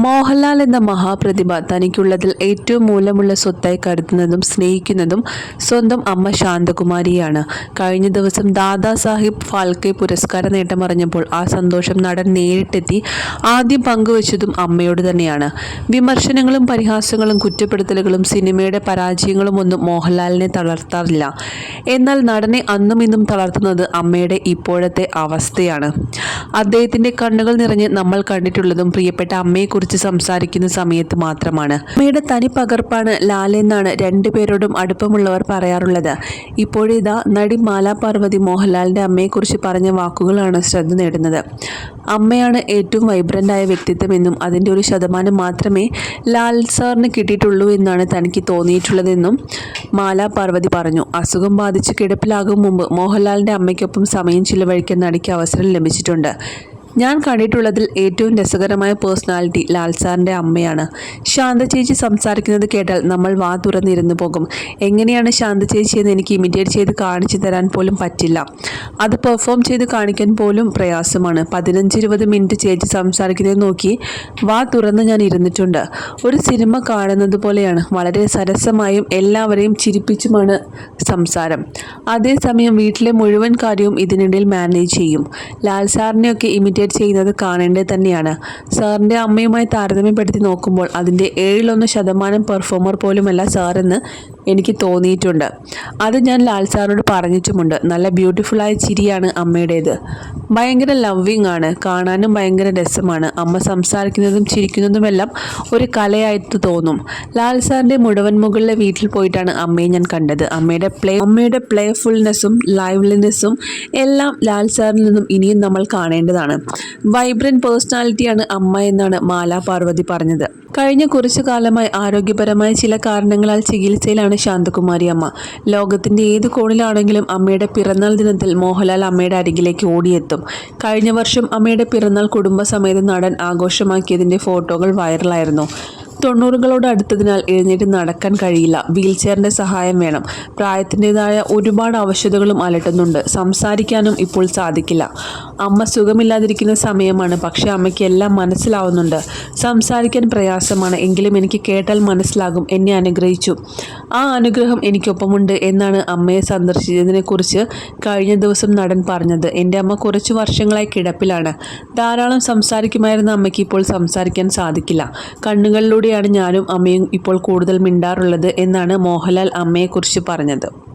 മോഹൻലാൽ എന്ന മഹാപ്രതിഭ തനിക്കുള്ളതിൽ ഏറ്റവും മൂലമുള്ള സ്വത്തായി കരുതുന്നതും സ്നേഹിക്കുന്നതും സ്വന്തം അമ്മ ശാന്തകുമാരിയാണ്. കഴിഞ്ഞ ദിവസം ദാദാ സാഹിബ് ഫാൽക്കെ പുരസ്കാര നേട്ടമറിഞ്ഞപ്പോൾ ആ സന്തോഷം നടൻ നേരിട്ടെത്തി ആദ്യം പങ്കുവച്ചതും അമ്മയോട് തന്നെയാണ്. വിമർശനങ്ങളും പരിഹാസങ്ങളും കുറ്റപ്പെടുത്തലുകളും സിനിമയുടെ പരാജയങ്ങളും ഒന്നും മോഹൻലാലിനെ തളർത്താറില്ല. എന്നാൽ നടനെ അന്നും ഇന്നും തളർത്തുന്നത് അമ്മയുടെ ഇപ്പോഴത്തെ അവസ്ഥയാണ്. അദ്ദേഹത്തിന്റെ കണ്ണുകൾ നിറഞ്ഞ് നമ്മൾ കണ്ടിട്ടുള്ളതും പ്രിയപ്പെട്ട അമ്മയെക്കുറിച്ച് സംസാരിക്കുന്ന സമയത്ത് മാത്രമാണ്. അമ്മയുടെ തനി പകർപ്പാണ് ലാൽ എന്നാണ് രണ്ടുപേരോടും അടുപ്പമുള്ളവർ പറയാറുള്ളത്. ഇപ്പോഴിതാ നടി മാലാ പാർവതി മോഹൻലാലിന്റെ അമ്മയെക്കുറിച്ച് പറഞ്ഞ വാക്കുകളാണ് ശ്രദ്ധ നേടുന്നത്. അമ്മയാണ് ഏറ്റവും വൈബ്രന്റായ വ്യക്തിത്വമെന്നും അതിന്റെ ഒരു ശതമാനം മാത്രമേ ലാൽ സാറിന് കിട്ടിയിട്ടുള്ളൂ എന്നാണ് തനിക്ക് തോന്നിയിട്ടുള്ളതെന്നും മാലാ പാർവതി പറഞ്ഞു. അസുഖം ബാധിച്ച് കിടപ്പിലാകും മുമ്പ് മോഹൻലാലിന്റെ അമ്മയ്ക്കൊപ്പം സമയം ചിലവഴിക്കാൻ നടിക്ക് അവസരം ലഭിച്ചിട്ടുണ്ട്. ഞാൻ കണ്ടിട്ടുള്ളതിൽ ഏറ്റവും രസകരമായ പേഴ്സണാലിറ്റി ലാൽ സാറിന്റെ അമ്മയാണ്. ശാന്ത ചേച്ചി സംസാരിക്കുന്നത് കേട്ടാൽ നമ്മൾ വാ തുറന്നിരുന്നു പോകും. എങ്ങനെയാണ് ശാന്ത ചേച്ചി എന്ന് എനിക്ക് ഇമിറ്റേറ്റ് ചെയ്ത് കാണിച്ചു തരാൻ പോലും പറ്റില്ല. അത് പെർഫോം ചെയ്ത് കാണിക്കാൻ പോലും പ്രയാസമാണ്. പതിനഞ്ച് ഇരുപത് മിനിറ്റ് ചേച്ചി സംസാരിക്കുന്നത് നോക്കി വാ തുറന്ന് ഞാൻ ഇരുന്നിട്ടുണ്ട്. ഒരു സിനിമ കാണുന്നത് പോലെയാണ്. വളരെ സരസമായും എല്ലാവരെയും ചിരിപ്പിച്ചുമാണ് സംസാരം. അതേസമയം വീട്ടിലെ മുഴുവൻ കാര്യവും ഇതിനിടയിൽ മാനേജ് ചെയ്യും. ലാൽ സാറിനെയൊക്കെ ഇമിറ്റേറ്റ് ചെയ്യുന്നത് കാണേണ്ടത് തന്നെയാണ്. സാറിന്റെ അമ്മയുമായി താരതമ്യപ്പെടുത്തി നോക്കുമ്പോൾ അതിന്റെ ഏഴിലൊന്ന് ശതമാനം പെർഫോമർ പോലുമല്ല സാറെന്ന് എനിക്ക് തോന്നിയിട്ടുണ്ട്. അത് ഞാൻ ലാൽ സാറിനോട് പറഞ്ഞിട്ടുമുണ്ട്. നല്ല ബ്യൂട്ടിഫുള്ളായ ചിരിയാണ് അമ്മയുടേത്. ഭയങ്കര ലവ്വിങ് ആണ്. കാണാനും ഭയങ്കര രസമാണ്. അമ്മ സംസാരിക്കുന്നതും ചിരിക്കുന്നതുമെല്ലാം ഒരു കലയായിട്ട് തോന്നും. ലാൽ സാറിന്റെ മുഴുവൻ മുകളിലെ വീട്ടിൽ പോയിട്ടാണ് അമ്മയെ ഞാൻ കണ്ടത്. അമ്മയുടെ പ്ലേ അമ്മയുടെ പ്ലേഫുൾനെസ്സും ലൈവ്ലിനെസ്സും എല്ലാം ലാൽ സാറിൽ നിന്നും ഇനിയും നമ്മൾ കാണേണ്ടതാണ്. വൈബ്രന്റ് പേഴ്സണാലിറ്റിയാണ് അമ്മ എന്നാണ് മാലാ പാർവതി പറഞ്ഞത്. കഴിഞ്ഞ കുറച്ചു കാലമായി ആരോഗ്യപരമായ ചില കാരണങ്ങളാൽ ചികിത്സയിലാണ് ശാന്തകുമാരി അമ്മ. ലോകത്തിന്റെ ഏത് കോണിലാണെങ്കിലും അമ്മയുടെ പിറന്നാൾ ദിനത്തിൽ മോഹൻലാൽ അമ്മയുടെ അരികിലേക്ക് ഓടിയെത്തും. കഴിഞ്ഞ വർഷം അമ്മയുടെ പിറന്നാൾ കുടുംബസമേതം നടൻ ആഘോഷമാക്കിയതിന്റെ ഫോട്ടോകൾ വൈറലായിരുന്നു. തൊണ്ണൂറുകളോട് അടുത്തതിനാൽ എഴുന്നേറ്റ് നടക്കാൻ കഴിയില്ല. വീൽചെയറിന്റെ സഹായം വേണം. പ്രായത്തിന്റെതായ ഒരുപാട് ആവശ്യതകളും അലട്ടുന്നുണ്ട്. സംസാരിക്കാനും ഇപ്പോൾ സാധിക്കില്ല. അമ്മ സുഖമില്ലാതിരിക്കുന്ന സമയമാണ്. പക്ഷേ അമ്മയ്ക്ക് എല്ലാം മനസ്സിലാവുന്നുണ്ട്. സംസാരിക്കാൻ പ്രയാസമാണ്. എങ്കിലും എനിക്ക് കേട്ടാൽ മനസ്സിലാകും. എന്നെ അനുഗ്രഹിച്ചു. ആ അനുഗ്രഹം എനിക്കൊപ്പമുണ്ട് എന്നാണ് അമ്മയെ സന്ദർശിച്ചതിനെക്കുറിച്ച് കഴിഞ്ഞ ദിവസം നടൻ പറഞ്ഞത്. എന്റെ അമ്മ കുറച്ച് വർഷങ്ങളായി കിടപ്പിലാണ്. ധാരാളം സംസാരിക്കുമായിരുന്ന അമ്മയ്ക്ക് ഇപ്പോൾ സംസാരിക്കാൻ സാധിക്കില്ല. കണ്ണുകളിലൂടെയാണ് ഞാനും അമ്മയും ഇപ്പോൾ കൂടുതൽ മിണ്ടാറുള്ളത് എന്നാണ് മോഹൻലാൽ അമ്മയെക്കുറിച്ച് പറഞ്ഞത്.